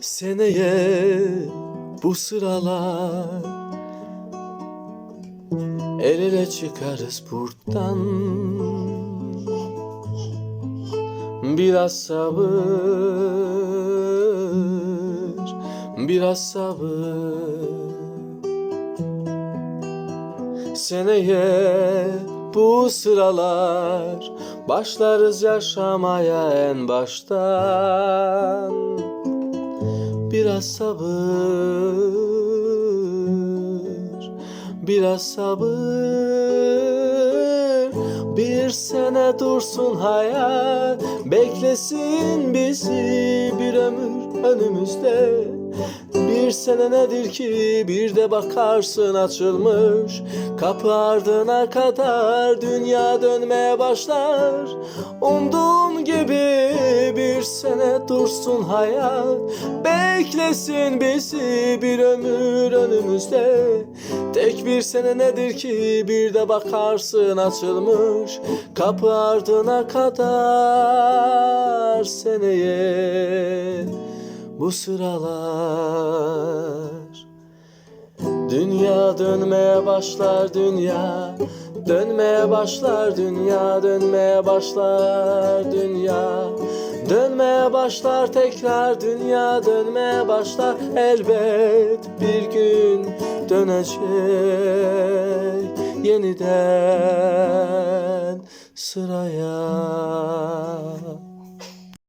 Seneye bu sıralar El ele çıkarız buradan Biraz sabır Biraz sabır. Seneye bu sıralar Başlarız yaşamaya en baştan. Biraz sabır Biraz sabır. Bir sene dursun hayat Beklesin bizi bir ömür önümüzde sene nedir ki? Bir de bakarsın açılmış. Kapı ardına kadar dünya dönmeye başlar. Umduğun gibi bir sene dursun hayat. Beklesin bizi bir ömür önümüzde. Tek bir sene nedir ki? Bir de bakarsın açılmış. Kapı ardına kadar seneye bu sıralar. Dünya dönmeye başlar dünya Dönmeye başlar dünya Dönmeye başlar dünya Dönmeye başlar tekrar dünya Dönmeye başlar. Elbet bir gün dönecek Yeniden sıraya